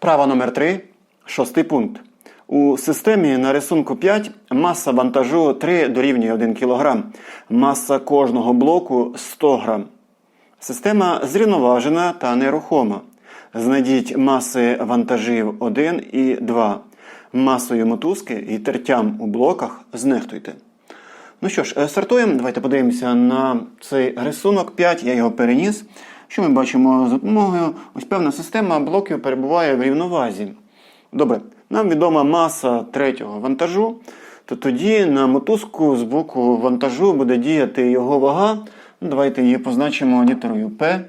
Вправа номер 3 шостий пункт. У системі на рисунку 5 маса вантажу 3 дорівнює 1 кг. Маса кожного блоку 100 г. Система зрівноважена та нерухома. Знайдіть маси вантажів 1 і 2. Масою мотузки і тертям у блоках знехтуйте. Ну що ж, е, стартуємо. Давайте подивимося на цей рисунок 5. Я його переніс. Що ми бачимо за допомогою? Ось певна система блоків перебуває в рівновазі. Добре, нам відома маса третього вантажу, то тоді на мотузку з боку вантажу буде діяти його вага. Ну, Давайте її позначимо літерою P.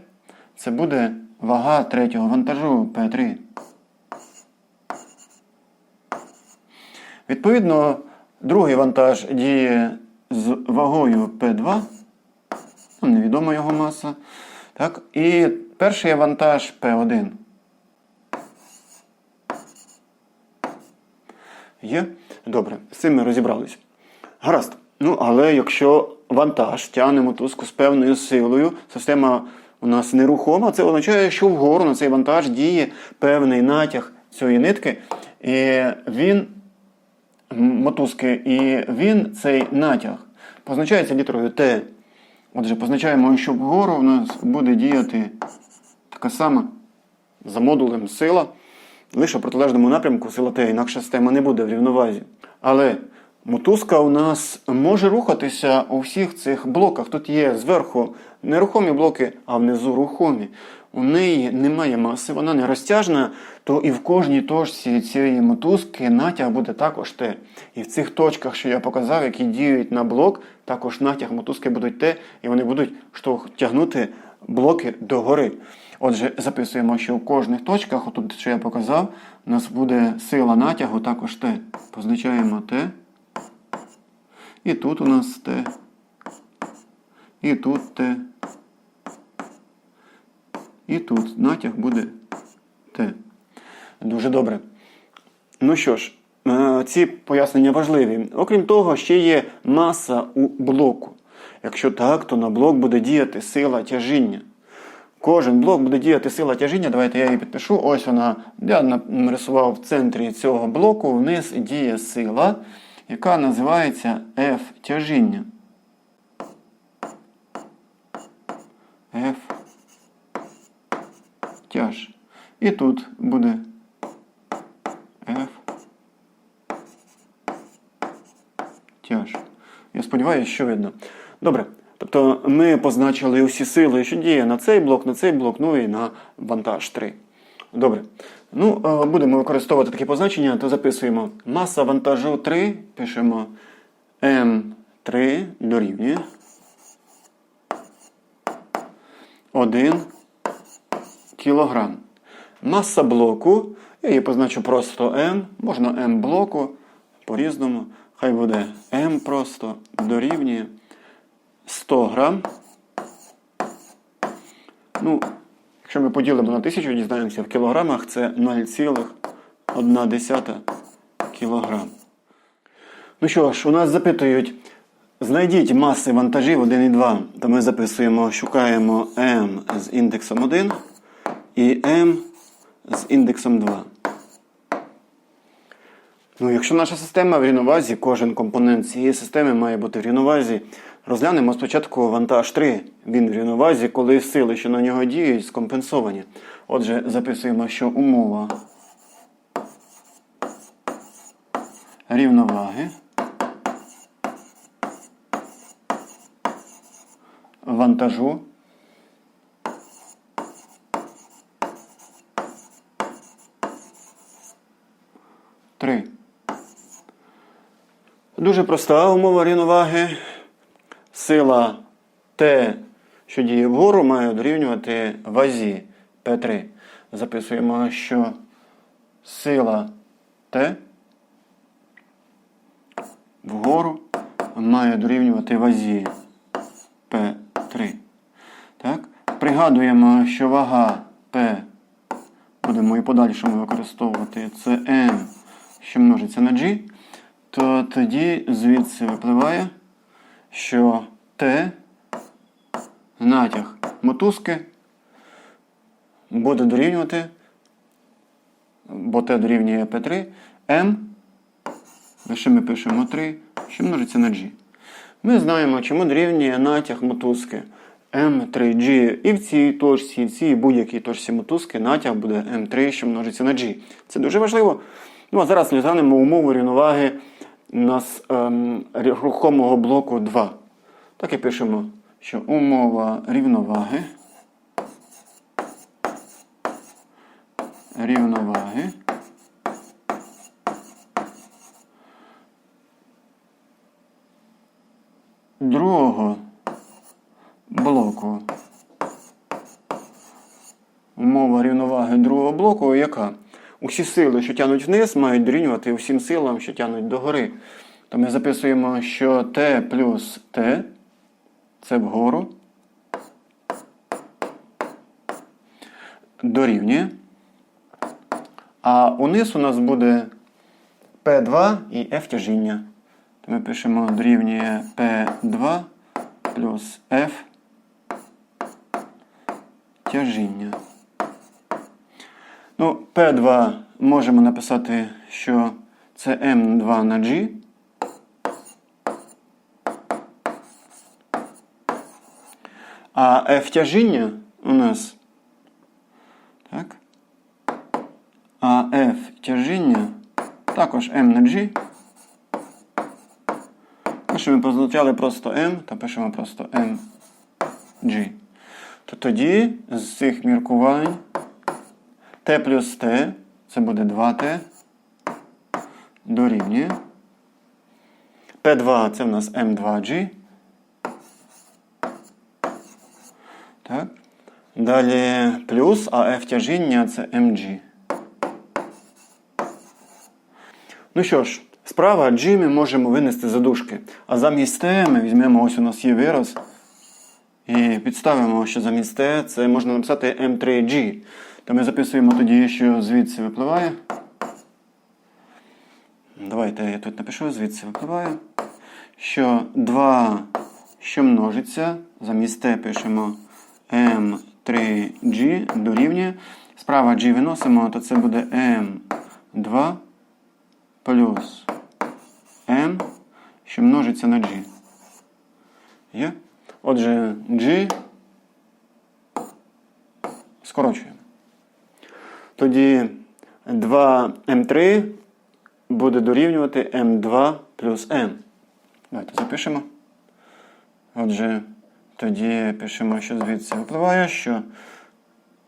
Це буде вага третього вантажу P3. Відповідно, другий вантаж діє з вагою P2. Невідома його маса. Так? І перший вантаж P1. Є? Добре, з цим ми розібрались. Гаразд. Ну, але якщо вантаж тягне мотузку з певною силою, система у нас нерухома, це означає, що вгору на цей вантаж діє певний натяг цієї нитки, і він мотузки, і він цей натяг позначається літерою Т. Отже, позначаємо, що вгору у нас буде діяти така сама за модулем сила. Лише в протилежному напрямку сила Т, інакше система не буде в рівновазі. Але мотузка у нас може рухатися у всіх цих блоках. Тут є зверху нерухомі блоки, а внизу рухомі. У неї немає маси, вона не розтяжна, то і в кожній точці цієї мотузки натяг буде також Т. І в цих точках, що я показав, які діють на блок, також натяг мотузки будуть Т, і вони будуть штовх тягнути блоки догори. Отже, записуємо, що в кожних точках, отут, що я показав, у нас буде сила натягу також Т. Позначаємо Т. І тут у нас Т. І тут Т. І тут натяг буде Т. Дуже добре. Ну що ж, е, ці пояснення важливі. Окрім того, ще є маса у блоку. Якщо так, то на блок буде діяти сила тяжіння. Кожен блок буде діяти сила тяжіння. Давайте я її підпишу. Ось вона. Я нарисував в центрі цього блоку. Вниз діє сила, яка називається F тяжіння. F тяж. І тут буде F тяж. Я сподіваюся, що видно. Добре. Тобто ми позначили усі сили, що діє на цей блок, на цей блок, ну і на вантаж 3. Добре. Ну, е, Будемо використовувати такі позначення, то записуємо маса вантажу 3, пишемо М3 дорівнює 1 кілограм. Маса блоку, я її позначу просто М, можна М блоку по-різному. Хай буде М просто дорівнює 100 грам. Ну, якщо ми поділимо на 1000, дізнаємося в кілограмах, це 0,1 кілограм. Ну що ж, у нас запитують, знайдіть маси вантажів 1 і 2. То ми записуємо, шукаємо М з індексом 1 і М з індексом 2. Ну, якщо наша система в рівновазі, кожен компонент цієї системи має бути в рівновазі. Розглянемо спочатку вантаж 3. Він в рівновазі, коли сили, що на нього діють, скомпенсовані. Отже, записуємо, що умова рівноваги вантажу Дуже проста умова рівноваги. Сила Т, що діє вгору, має дорівнювати вазі П3. Записуємо, що сила Т вгору має дорівнювати вазі П3. Так? Пригадуємо, що вага П будемо і подальшому використовувати це N, що множиться на G, то тоді звідси випливає, що Т натяг мотузки буде дорівнювати бо Т дорівнює P3, М, лише ми пишемо 3, що множиться на G. Ми знаємо, чому дорівнює натяг мотузки М3G. І в цій точці, і в цій будь-якій точці мотузки натяг буде М3, що множиться на G. Це дуже важливо. Ну а зараз розглянемо умову рівноваги нас ем, рухомого блоку 2. Так і пишемо, що умова рівноваги. Рівноваги. Другого блоку. Умова рівноваги другого блоку яка? Усі сили, що тягнуть вниз, мають дорівнювати усім силам, що тягнуть догори. То ми записуємо, що Т плюс Т це вгору дорівнює. А униз у нас буде P2 і F тяжіння. То ми пишемо дорівнює P2 плюс F тяжіння. Ну, P2 можемо написати, що це M2 на G. А F тяжіння у нас. Так. А F тяжіння також M на G. Ми позначали просто M, то пишемо просто MG. То тоді з цих міркувань T плюс T, це буде 2T, дорівнює. P2 це в нас M2G. Так. Далі плюс, а F тяжіння це mg. Ну що ж, справа G ми можемо винести за дужки. А замість T ми візьмемо, ось у нас є вираз. І підставимо, що замість T це можна написати M3G. То ми записуємо тоді, що звідси випливає. Давайте я тут напишу, звідси випливає. Що 2, що множиться, замість T пишемо M3G дорівнює. Справа G виносимо, то це буде M2 плюс M, що множиться на G. Є? Отже, G скорочуємо. Тоді 2M3 буде дорівнювати M2 плюс M. Давайте запишемо. Отже, тоді пишемо, що звідси випливає, що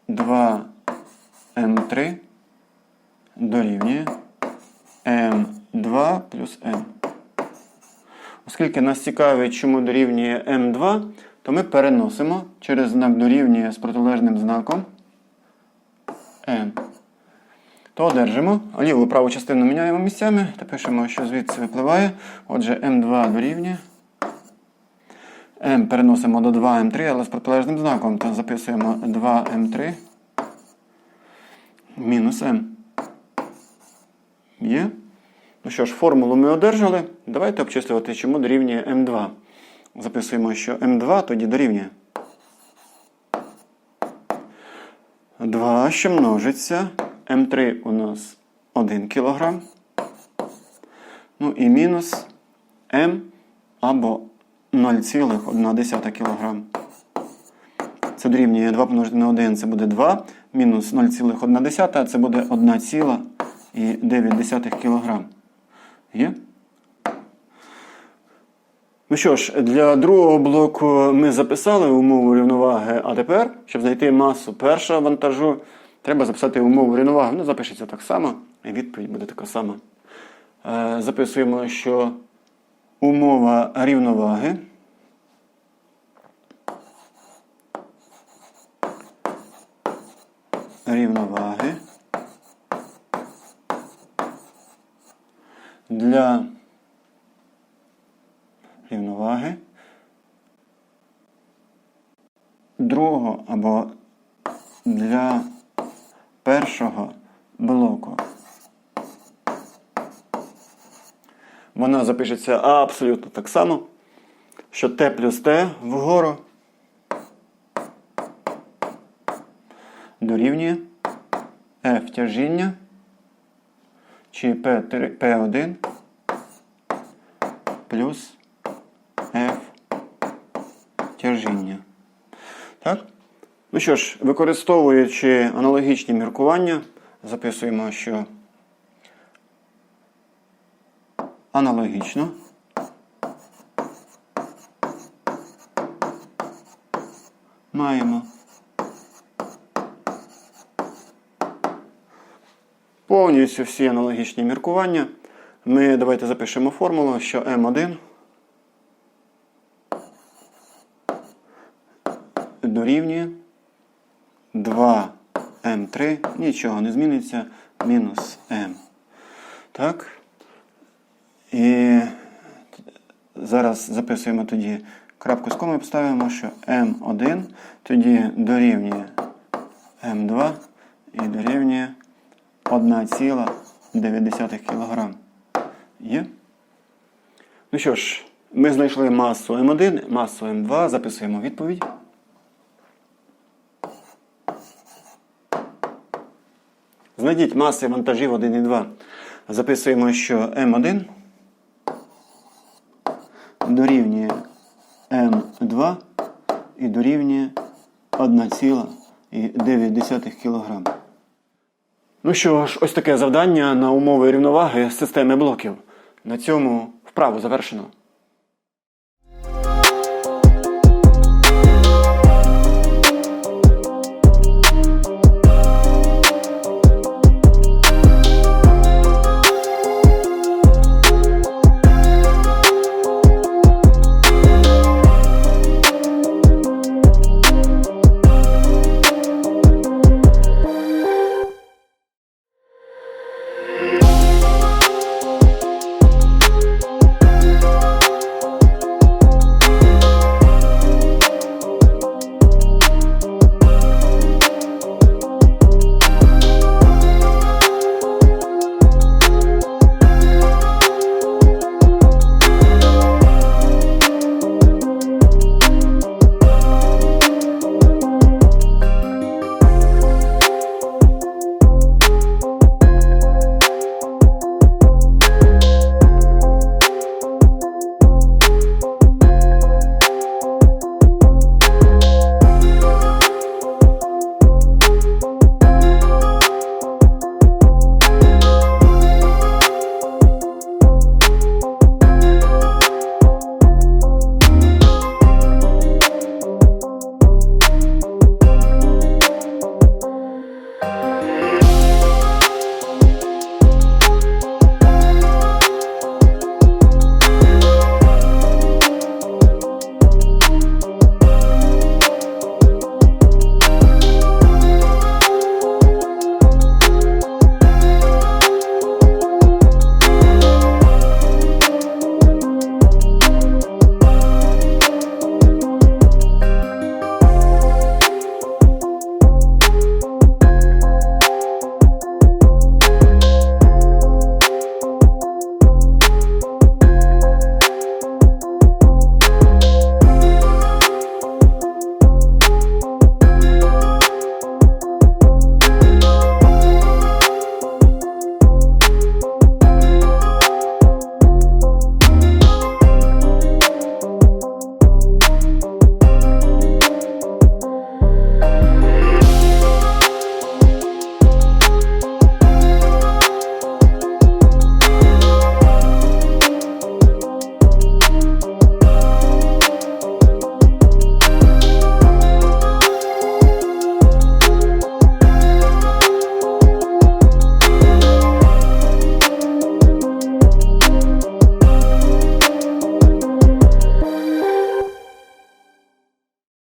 2m3 дорівнює m2 плюс m. Оскільки нас цікавить, чому дорівнює m2, то ми переносимо через знак дорівнює з протилежним знаком m. То одержимо. Ліву праву частину міняємо місцями та пишемо, що звідси випливає. Отже, m2 дорівнює. m переносимо до 2m3, але з протилежним знаком. То записуємо 2m3 мінус m. Є? Ну що ж, формулу ми одержали. Давайте обчислювати, чому дорівнює m2. Записуємо, що m2 тоді дорівнює. 2, що множиться. М3 у нас 1 кг. Ну і мінус М або 0,1 кг. Це дорівнює 2 помножити на 1, це буде 2. Мінус 0,1 це буде 1,9 кг. Є? Ну що ж, для другого блоку ми записали умову рівноваги, а тепер, щоб знайти масу першого вантажу, треба записати умову рівноваги. Ну, запишеться так само, і відповідь буде така сама. Е, Записуємо, що умова рівноваги. Рівноваги для рівноваги другого або для першого блоку. Вона запишеться абсолютно так само, що Т плюс Т вгору дорівнює F тяжіння чи P3, P1 плюс F тяжіння. Так? Ну що ж, використовуючи аналогічні міркування, записуємо, що аналогічно. Маємо повністю всі аналогічні міркування. Ми давайте запишемо формулу, що М1 дорівнює 2М3, нічого не зміниться, мінус М. Так. І зараз записуємо тоді крапку з комою, поставимо, що М1 тоді дорівнює М2 і дорівнює 1,9 кг. Є? Ну що ж, ми знайшли масу М1, масу М2, записуємо відповідь. Знайдіть маси вантажів 1 і 2. Записуємо, що М1 дорівнює М2 і дорівнює 1,9 кг. Ну що ж, ось таке завдання на умови рівноваги системи блоків. На цьому вправу завершено.